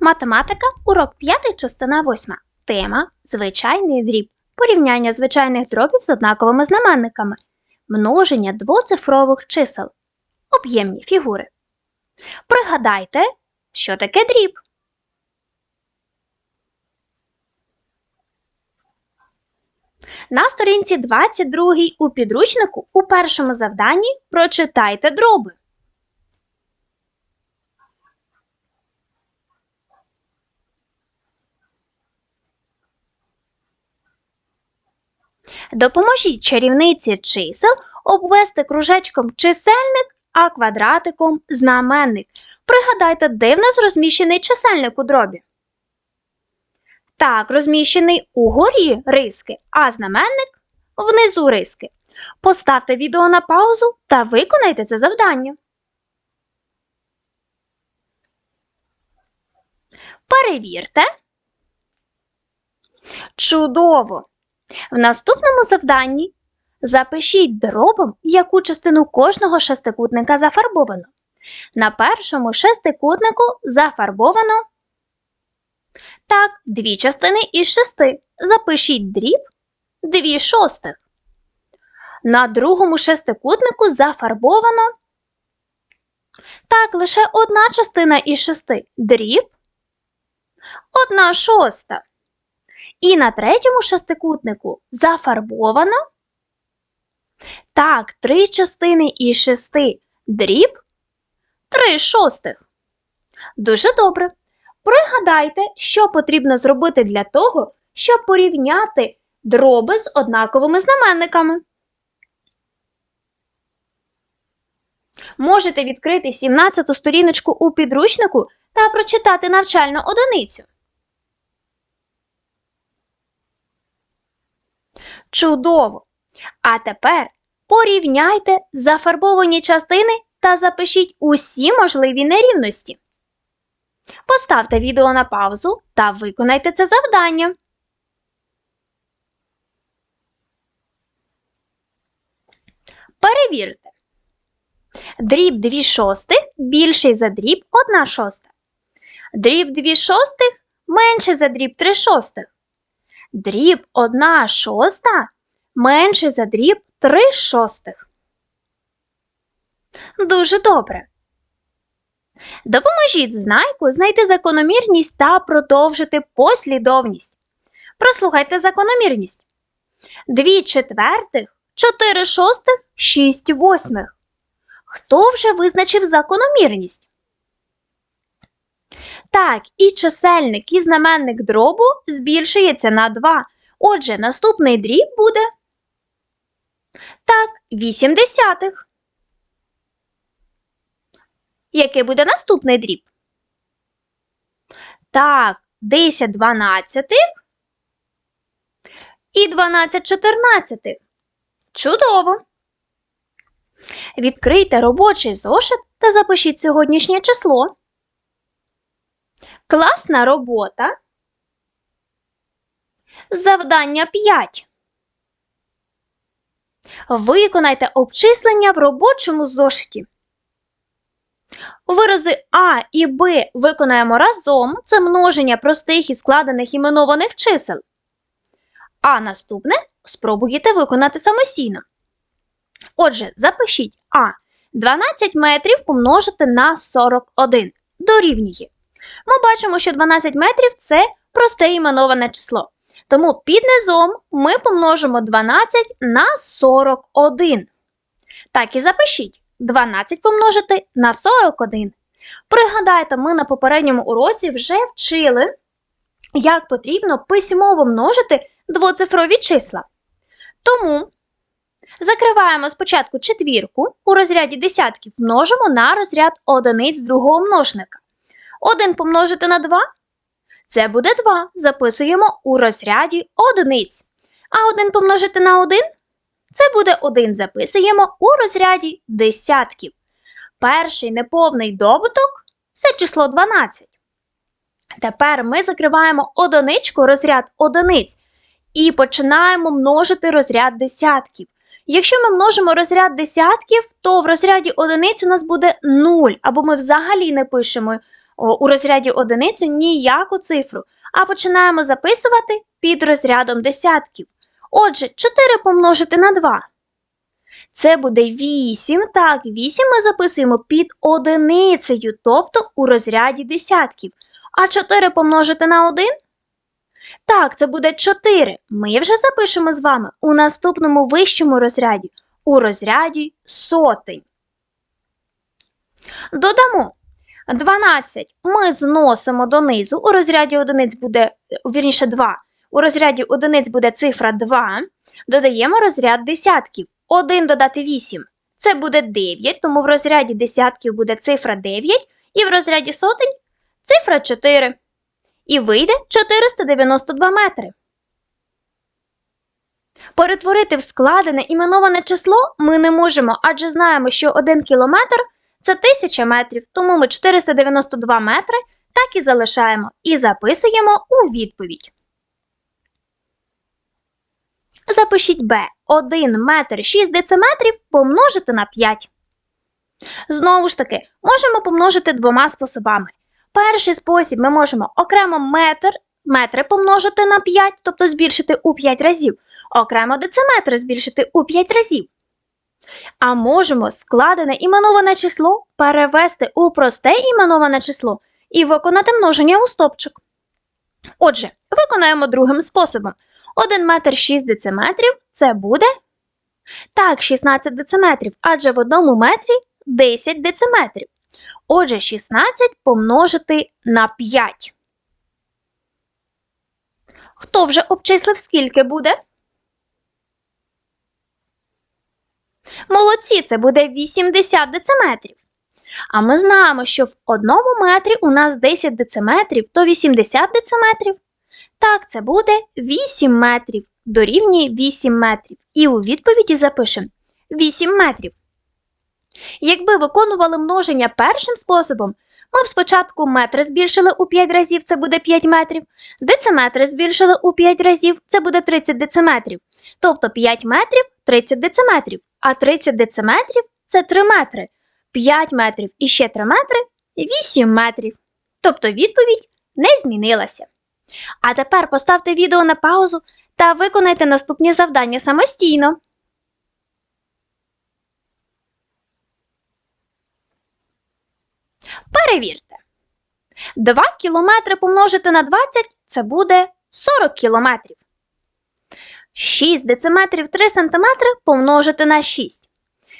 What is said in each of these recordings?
Математика, урок 5, частина 8. Тема Звичайний дріб. Порівняння звичайних дробів з однаковими знаменниками. Множення двоцифрових чисел. Об'ємні фігури. Пригадайте, що таке дріб. На сторінці 22 у підручнику у першому завданні прочитайте дроби. Допоможіть чарівниці чисел обвести кружечком чисельник, а квадратиком знаменник. Пригадайте, де в розміщений чисельник у дробі. Так, розміщений угорі риски, а знаменник внизу риски. Поставте відео на паузу та виконайте це завдання. Перевірте. Чудово! В наступному завданні запишіть дробом, яку частину кожного шестикутника зафарбовано. На першому шестикутнику зафарбовано так, дві частини із шести. Запишіть дріб дві шостих. На другому шестикутнику зафарбовано так, лише одна частина із шести. Дріб одна шоста. І на третьому шестикутнику зафарбовано так, три частини із шести. Дріб три шостих. Дуже добре. Пригадайте, що потрібно зробити для того, щоб порівняти дроби з однаковими знаменниками. Можете відкрити 17-ту сторіночку у підручнику та прочитати навчальну одиницю. Чудово! А тепер порівняйте зафарбовані частини та запишіть усі можливі нерівності. Поставте відео на паузу та виконайте це завдання. Перевірте. Дріб 2 шостих більший за дріб 1 шоста. Дріб 2 шостих менший за дріб 3 шостих. Дріб 1 шоста менший за дріб 3 шостих. Дуже добре. Допоможіть знайку знайти закономірність та продовжити послідовність. Прослухайте закономірність. 2 четвертих, 4 шостих, 6 восьмих. Хто вже визначив закономірність? Так, і чисельник, і знаменник дробу збільшується на 2. Отже, наступний дріб буде так, 8 десятих. Який буде наступний дріб? Так, 10 дванадцятих і 12 чотирнадцятих. Чудово! Відкрийте робочий зошит та запишіть сьогоднішнє число. Класна робота. Завдання 5. Виконайте обчислення в робочому зошиті. Вирази А і Б виконаємо разом. Це множення простих і складених іменованих чисел. А наступне спробуйте виконати самостійно. Отже, запишіть А. 12 метрів помножити на 41. Дорівнює. Ми бачимо, що 12 метрів це просте іменоване число. Тому під низом ми помножимо 12 на 41. Так і запишіть. 12 помножити на 41. Пригадайте, ми на попередньому уроці вже вчили, як потрібно письмово множити двоцифрові числа. Тому закриваємо спочатку четвірку у розряді десятків множимо на розряд одиниць другого множника. 1 помножити на 2 це буде 2. Записуємо у розряді одиниць. А 1 помножити на 1 це буде 1. Записуємо у розряді десятків. Перший неповний добуток це число 12. Тепер ми закриваємо одиничку розряд одиниць і починаємо множити розряд десятків. Якщо ми множимо розряд десятків, то в розряді одиниць у нас буде 0, або ми взагалі не пишемо у розряді одиницю ніяку цифру, а починаємо записувати під розрядом десятків. Отже, 4 помножити на 2. Це буде 8. Так, 8 ми записуємо під одиницею, тобто у розряді десятків. А 4 помножити на 1? Так, це буде 4. Ми вже запишемо з вами у наступному вищому розряді, у розряді сотень. Додамо 12 ми зносимо донизу. У розряді одиниць буде, вірніше 2. У розряді одиниць буде цифра 2. Додаємо розряд десятків. 1 додати 8. Це буде 9, тому в розряді десятків буде цифра 9, і в розряді сотень цифра 4. І вийде 492 метри. Перетворити в складене іменоване число ми не можемо, адже знаємо, що 1 кілометр це 1000 метрів, тому ми 492 метри так і залишаємо і записуємо у відповідь. Запишіть Б. 1 метр 6 дециметрів помножити на 5. Знову ж таки, можемо помножити двома способами. Перший спосіб ми можемо окремо метр, метри помножити на 5, тобто збільшити у 5 разів, окремо дециметри збільшити у 5 разів. А можемо складене іменоване число перевести у просте іменоване число і виконати множення у стопчик. Отже, виконаємо другим способом. 1 метр 6 дециметрів це буде так, 16 дециметрів, адже в одному метрі 10 дециметрів. Отже, 16 помножити на 5. Хто вже обчислив, скільки буде? Молодці, це буде 80 дециметрів. А ми знаємо, що в одному метрі у нас 10 дециметрів, то 80 дециметрів. Так, це буде 8 метрів, дорівнює 8 метрів. І у відповіді запишемо 8 метрів. Якби виконували множення першим способом, ми б спочатку метри збільшили у 5 разів, це буде 5 метрів, дециметри збільшили у 5 разів, це буде 30 дециметрів. Тобто 5 метрів 30 дециметрів, а 30 дециметрів це 3 метри. 5 метрів і ще 3 метри 8 метрів. Тобто відповідь не змінилася. А тепер поставте відео на паузу та виконайте наступні завдання самостійно. Перевірте. 2 кілометри помножити на 20 це буде 40 кілометрів. 6 дециметрів 3 сантиметри помножити на 6.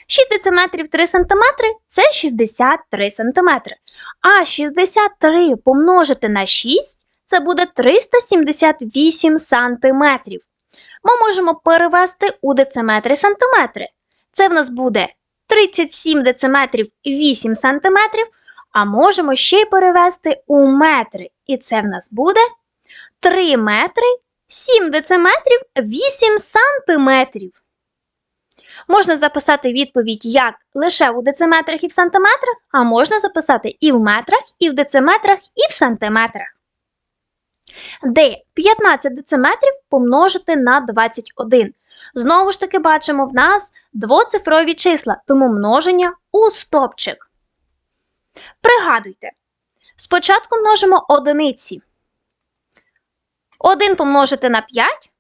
6 дециметрів 3 сантиметри це 63 сантиметри. А 63 помножити на 6 це буде 378 сантиметрів. Ми можемо перевести у дециметри сантиметри. Це в нас буде 37 дециметрів 8 сантиметрів, а можемо ще й перевести у метри. І це в нас буде 3 метри 7 дециметрів 8 сантиметрів. Можна записати відповідь як лише у дециметрах і в сантиметрах, а можна записати і в метрах, і в дециметрах, і в сантиметрах. Де 15 дециметрів помножити на 21. Знову ж таки бачимо в нас двоцифрові числа, тому множення у стопчик. Пригадуйте, спочатку множимо одиниці. 1 помножити на 5.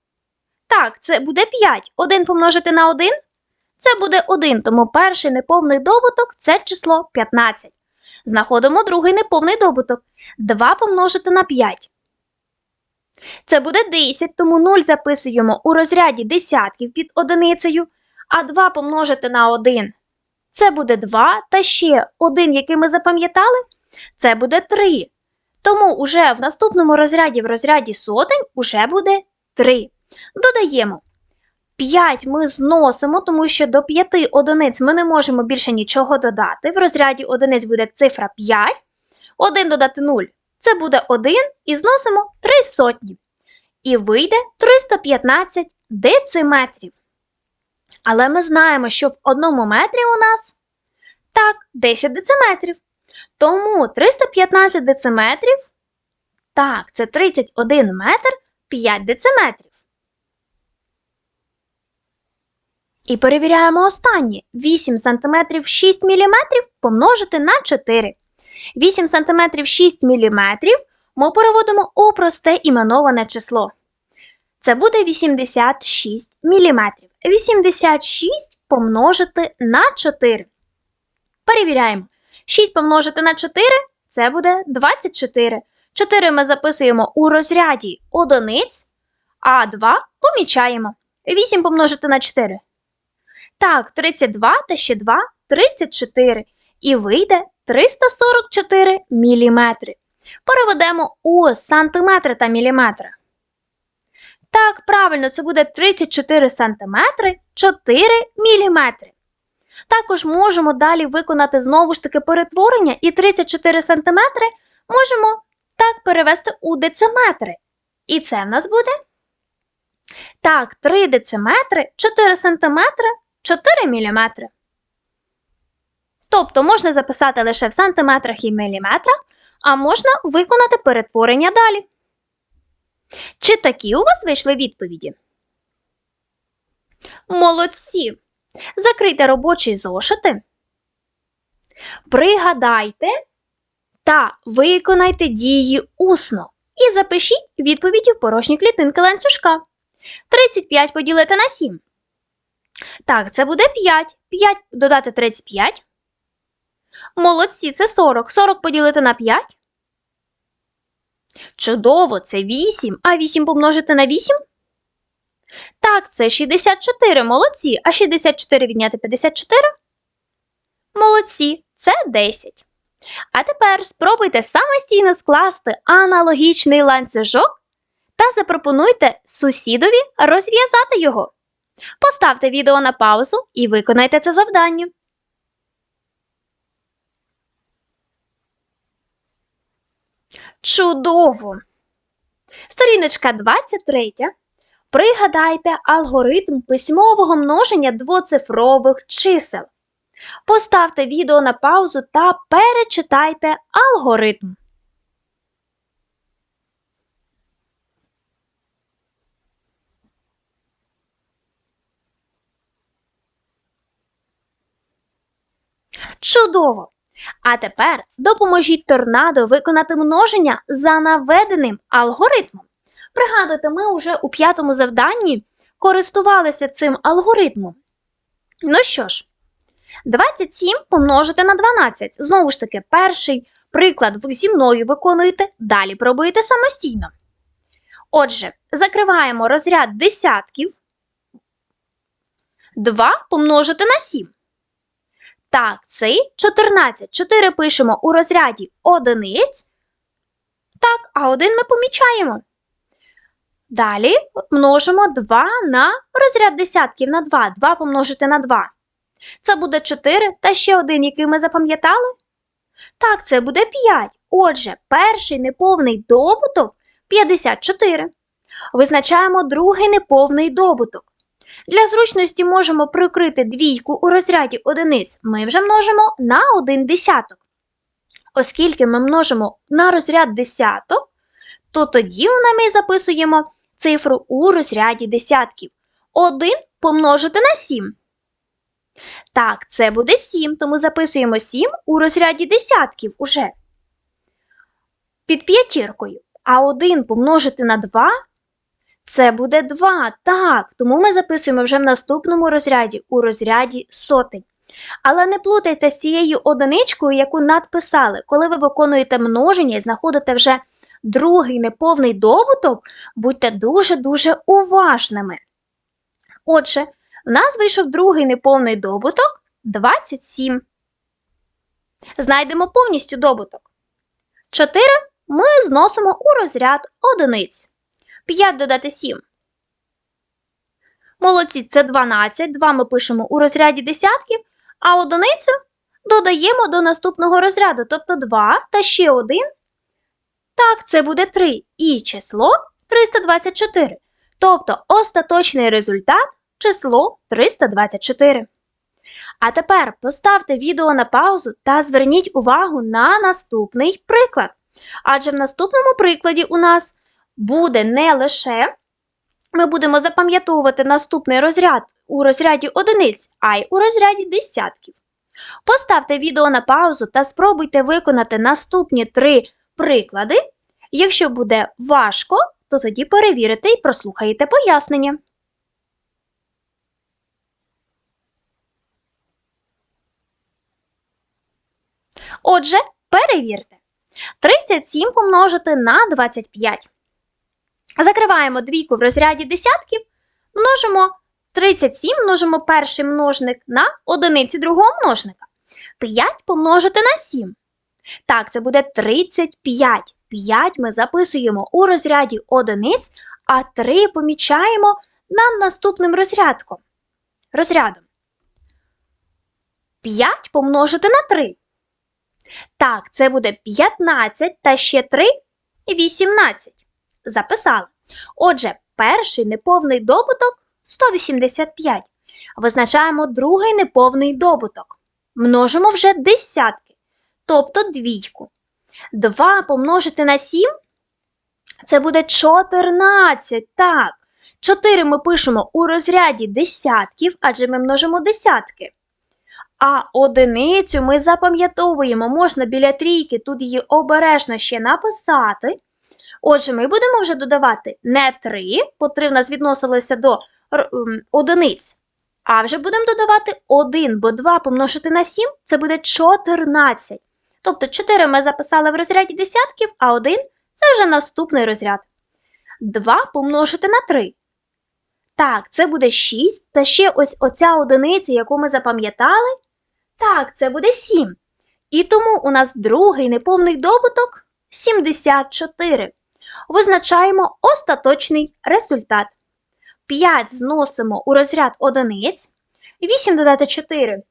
Так, це буде 5. 1 помножити на 1 це буде 1, тому перший неповний добуток це число 15. Знаходимо другий неповний добуток. 2 помножити на 5. Це буде 10, тому 0 записуємо у розряді десятків під одиницею, а 2 помножити на 1. Це буде 2, та ще 1, який ми запам'ятали, це буде 3. Тому уже в наступному розряді, в розряді сотень, уже буде 3. Додаємо 5 ми зносимо, тому що до 5 одиниць ми не можемо більше нічого додати. В розряді одиниць буде цифра 5. 1 додати 0 це буде 1 і зносимо 3 сотні. І вийде 315 дециметрів. Але ми знаємо, що в одному метрі у нас так, 10 дециметрів. Тому 315 дециметрів, так, це 31 метр 5 дециметрів. І перевіряємо останнє. 8 см 6 мм помножити на 4. 8 см 6 мм ми переводимо у просте іменоване число. Це буде 86 мм. 86 помножити на 4. Перевіряємо. 6 помножити на 4 це буде 24. 4 ми записуємо у розряді одиниць, а 2 помічаємо. 8 помножити на 4. Так, 32 та ще 2 34. І вийде 344 міліметри. Переведемо у сантиметри та міліметри. Так, правильно, це буде 34 сантиметри 4 міліметри. Також можемо далі виконати знову ж таки перетворення і 34 сантиметри можемо так перевести у дециметри. І це в нас буде. Так, 3 дециметри, 4 сантиметри, 4 міліметри. Тобто можна записати лише в сантиметрах і міліметрах, а можна виконати перетворення далі. Чи такі у вас вийшли відповіді? Молодці! Закрийте робочі зошити. Пригадайте та виконайте дії усно. І запишіть відповіді в порожні клітинки ланцюжка. 35 поділити на 7. Так, це буде 5. 5 додати 35. Молодці, це 40. 40 поділити на 5. Чудово, це 8. А 8 помножити на 8? Так, це 64. Молодці. А 64 відняти 54? Молодці, це 10. А тепер спробуйте самостійно скласти аналогічний ланцюжок та запропонуйте сусідові розв'язати його. Поставте відео на паузу і виконайте це завдання. Чудово! Сторіночка 23. Пригадайте алгоритм письмового множення двоцифрових чисел. Поставте відео на паузу та перечитайте алгоритм. Чудово! А тепер допоможіть торнадо виконати множення за наведеним алгоритмом. Пригадуйте, ми вже у п'ятому завданні користувалися цим алгоритмом. Ну що ж, 27 помножити на 12. Знову ж таки, перший приклад ви зі мною виконуєте, далі пробуєте самостійно. Отже, закриваємо розряд десятків. 2 помножити на 7. Так, цей 14. 4 пишемо у розряді одиниць. Так, а один ми помічаємо. Далі множимо 2 на розряд десятків на 2. 2 помножити на 2. Це буде 4 та ще один, який ми запам'ятали. Так, це буде 5. Отже, перший неповний добуток 54. Визначаємо другий неповний добуток. Для зручності можемо прикрити двійку у розряді одиниць. Ми вже множимо на один десяток. Оскільки ми множимо на розряд десяток, то тоді ми записуємо цифру у розряді десятків. 1 помножити на 7. Так, це буде 7, тому записуємо 7 у розряді десятків уже. Під п'ятіркою. А 1 помножити на 2 це буде 2. Так, тому ми записуємо вже в наступному розряді у розряді сотень. Але не плутайте з цією одиничкою, яку надписали. Коли ви виконуєте множення і знаходите вже другий неповний добуток, будьте дуже-дуже уважними. Отже, в нас вийшов другий неповний добуток 27. Знайдемо повністю добуток. 4 ми зносимо у розряд одиниць. 5 додати 7. Молодці це 12. 2 ми пишемо у розряді десятків, а одиницю додаємо до наступного розряду, тобто 2 та ще 1. Так, це буде 3. І число 324. Тобто остаточний результат число 324. А тепер поставте відео на паузу та зверніть увагу на наступний приклад. Адже в наступному прикладі у нас буде не лише ми будемо запам'ятовувати наступний розряд у розряді одиниць, а й у розряді десятків. Поставте відео на паузу та спробуйте виконати наступні три приклади. Якщо буде важко, то тоді перевірите і прослухаєте пояснення. Отже, перевірте. 37 помножити на 25. Закриваємо двійку в розряді десятків, множимо 37 множимо перший множник на одиниці другого множника. 5 помножити на 7. Так, це буде 35. 5 ми записуємо у розряді одиниць, а 3 помічаємо над наступним розрядком. розрядом. 5 помножити на 3. Так, це буде 15 та ще 3 – 18. Записали. Отже, перший неповний добуток 185. Визначаємо другий неповний добуток. Множимо вже десятки, тобто двійку. 2 помножити на 7 це буде 14. Так. 4 ми пишемо у розряді десятків, адже ми множимо десятки. А одиницю ми запам'ятовуємо, можна біля трійки тут її обережно ще написати. Отже, ми будемо вже додавати не 3, бо 3 в нас відносилося до одиниць, а вже будемо додавати 1, бо 2 помножити на 7 це буде 14. Тобто 4 ми записали в розряді десятків, а 1 це вже наступний розряд. 2 помножити на 3. Так, це буде 6, та ще ось оця одиниця, яку ми запам'ятали. Так, це буде 7. І тому у нас другий неповний добуток 74. Визначаємо остаточний результат. 5 зносимо у розряд одиниць. 8 додати 4.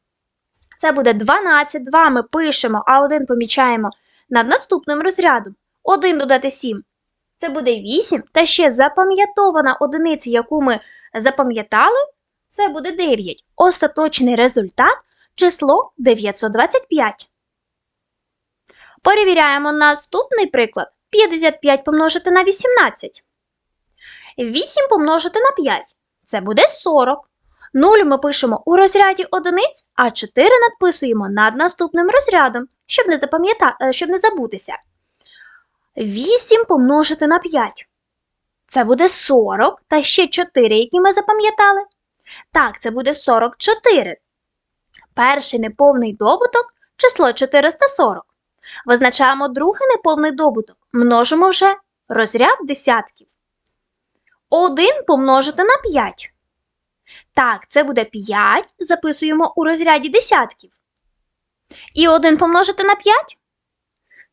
Це буде 12. 2 ми пишемо, а 1 помічаємо над наступним розрядом. 1 додати 7. Це буде 8. Та ще запам'ятована одиниця, яку ми запам'ятали, це буде 9. Остаточний результат число 925. Перевіряємо наступний приклад. 55 помножити на 18. 8 помножити на 5. Це буде 40. 0 ми пишемо у розряді одиниць, а 4 надписуємо над наступним розрядом, щоб не, запам'ята... Е, щоб не забутися. 8 помножити на 5. Це буде 40 та ще 4, які ми запам'ятали. Так, це буде 44. Перший неповний добуток число 440. Визначаємо другий неповний добуток. Множимо вже розряд десятків. 1 помножити на 5. Так, це буде 5. Записуємо у розряді десятків. І 1 помножити на 5.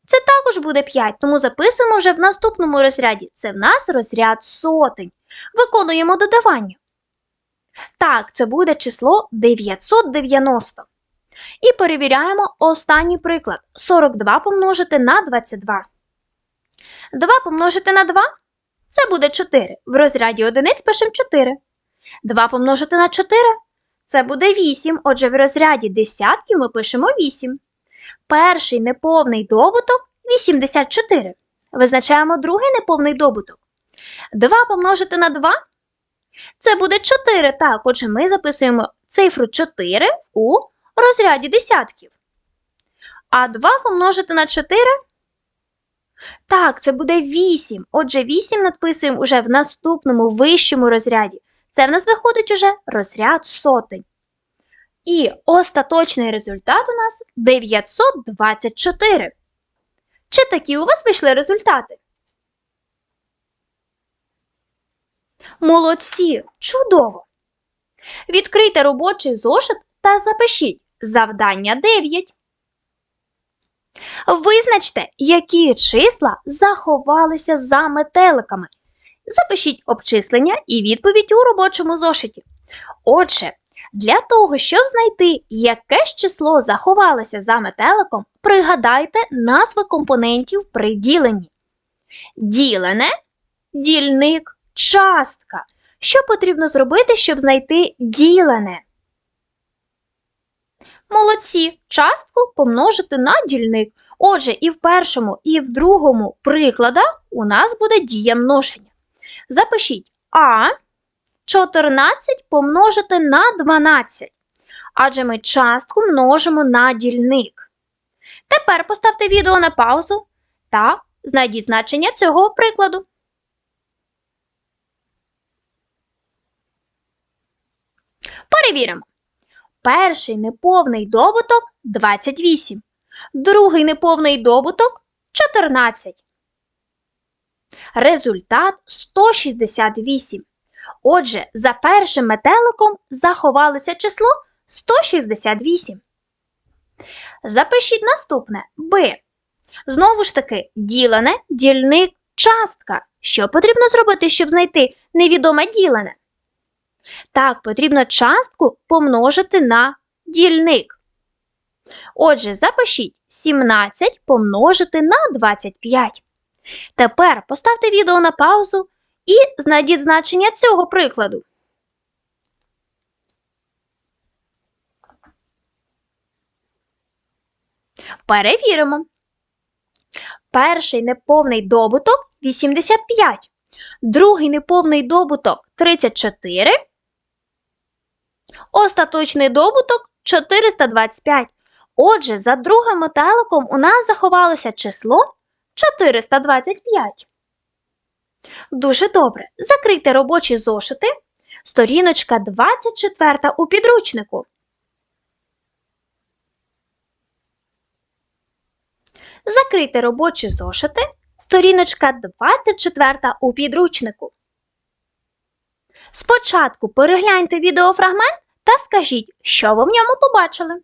Це також буде 5, тому записуємо вже в наступному розряді. Це в нас розряд сотень. Виконуємо додавання. Так, це буде число 990. І перевіряємо останній приклад. 42 помножити на 22. 2 помножити на 2 це буде 4. В розряді одиниць пишемо 4. 2 помножити на 4 це буде 8. Отже, в розряді десятків ми пишемо 8. Перший неповний добуток 84. Визначаємо другий неповний добуток. 2 помножити на 2 це буде 4. Так, отже, ми записуємо цифру 4 у розряді десятків. А 2 помножити на 4. Так, це буде 8. Отже, 8 надписуємо уже в наступному вищому розряді. Це в нас виходить уже розряд сотень. І остаточний результат у нас 924. Чи такі у вас вийшли результати? Молодці! Чудово! Відкрийте робочий зошит та запишіть завдання 9. Визначте, які числа заховалися за метеликами. Запишіть обчислення і відповідь у робочому зошиті. Отже, для того, щоб знайти, яке ж число заховалося за метеликом, пригадайте назви компонентів при діленні. Ділене, дільник, частка. Що потрібно зробити, щоб знайти ділене? Молодці, частку помножити на дільник. Отже, і в першому, і в другому прикладах у нас буде дія множення. Запишіть А 14 помножити на 12. адже ми частку множимо на дільник. Тепер поставте відео на паузу та знайдіть значення цього прикладу. Перевіримо. Перший неповний добуток 28. Другий неповний добуток 14. Результат 168. Отже, за першим метеликом заховалося число 168. Запишіть наступне Б. Знову ж таки, ділене, дільник, частка. Що потрібно зробити, щоб знайти невідоме ділене? Так, потрібно частку помножити на дільник. Отже, запишіть 17 помножити на 25. Тепер поставте відео на паузу і знайдіть значення цього прикладу. Перевіримо. Перший неповний добуток 85. Другий неповний добуток 34. Остаточний добуток 425. Отже, за другим метеликом у нас заховалося число 425. Дуже добре. Закрийте робочі зошити. Сторіночка 24 у підручнику. Закрийте робочі зошити. Сторіночка 24 у підручнику. Спочатку перегляньте відеофрагмент та скажіть, що ви в ньому побачили.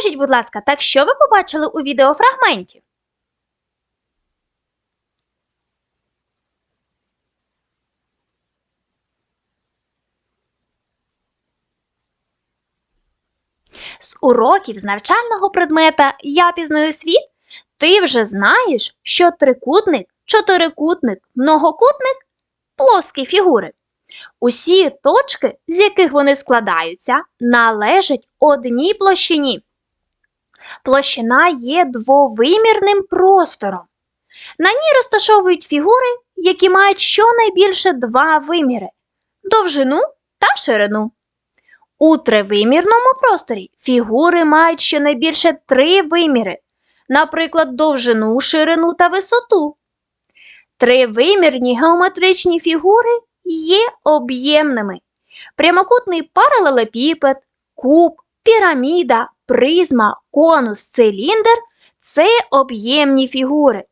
Скажіть, будь ласка, так що ви побачили у відеофрагменті? З уроків з навчального предмета Я пізнаю світ ти вже знаєш, що трикутник, чотирикутник, многокутник плоскі фігури. Усі точки, з яких вони складаються, належать одній площині. Площина є двовимірним простором. На ній розташовують фігури, які мають щонайбільше два виміри довжину та ширину. У тривимірному просторі фігури мають щонайбільше три виміри, наприклад, довжину, ширину та висоту. Тривимірні геометричні фігури є об'ємними. Прямокутний паралелепіпед, куб, піраміда, призма, конус, циліндр це об'ємні фігури.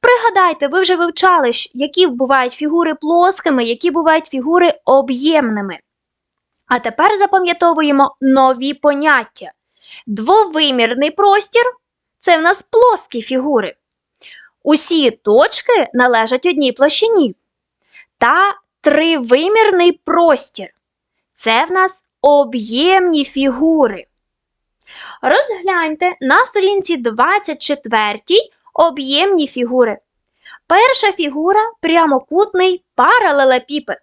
Пригадайте, ви вже вивчали, які бувають фігури плоскими, які бувають фігури об'ємними. А тепер запам'ятовуємо нові поняття. Двовимірний простір це в нас плоскі фігури. Усі точки належать одній площині. Та тривимірний простір це в нас об'ємні фігури. Розгляньте на сторінці 24 об'ємні фігури. Перша фігура прямокутний паралелепіпед.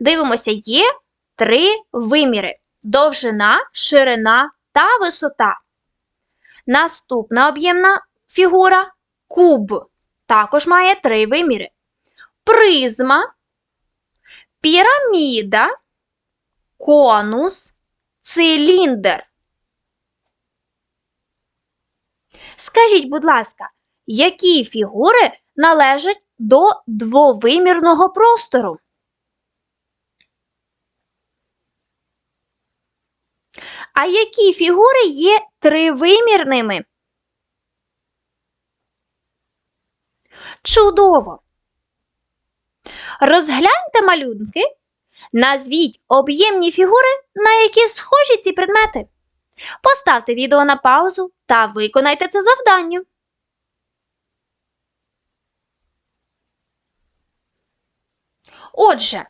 Дивимося, є три виміри: довжина, ширина та висота. Наступна об'ємна фігура куб. Також має три виміри: призма, піраміда, конус, циліндр. Скажіть, будь ласка, які фігури належать до двовимірного простору? А які фігури є тривимірними? Чудово! Розгляньте малюнки, назвіть об'ємні фігури, на які схожі ці предмети. Поставте відео на паузу та виконайте це завдання. Отже,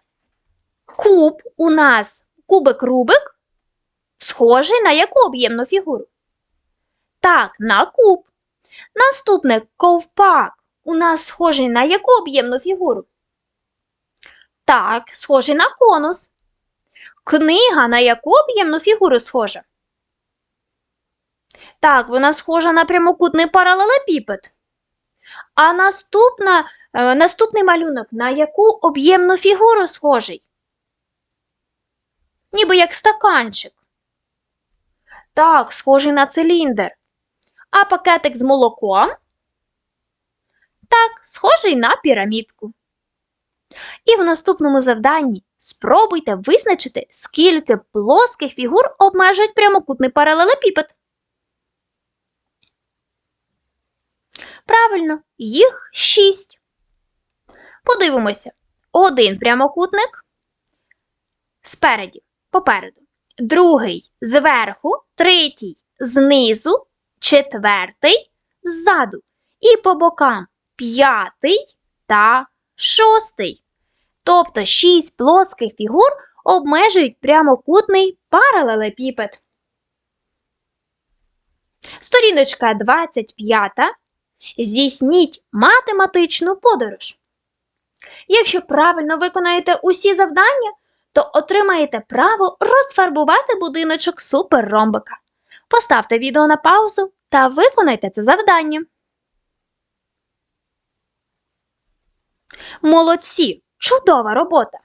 куб у нас кубик Рубик схожий на яку об'ємну фігуру? Так, на куб. Наступне ковпак у нас схожий на яку об'ємну фігуру? Так, схожий на конус. Книга на яку об'ємну фігуру схожа? Так, вона схожа на прямокутний паралелепіпед. А наступна, е, наступний малюнок на яку об'ємну фігуру схожий? Ніби як стаканчик. Так, схожий на циліндр. А пакетик з молоком? Так, схожий на пірамідку. І в наступному завданні спробуйте визначити, скільки плоских фігур обмежують прямокутний паралелепіпед. Правильно, їх шість. Подивимося. Один прямокутник спереді, попереду, другий зверху, третій знизу, четвертий ззаду. І по бокам п'ятий та шостий. Тобто шість плоских фігур обмежують прямокутний паралелепіпед. Сторіночка 25. Здійсніть математичну подорож. Якщо правильно виконаєте усі завдання, то отримаєте право розфарбувати будиночок суперромбика. Поставте відео на паузу та виконайте це завдання. Молодці! Чудова робота!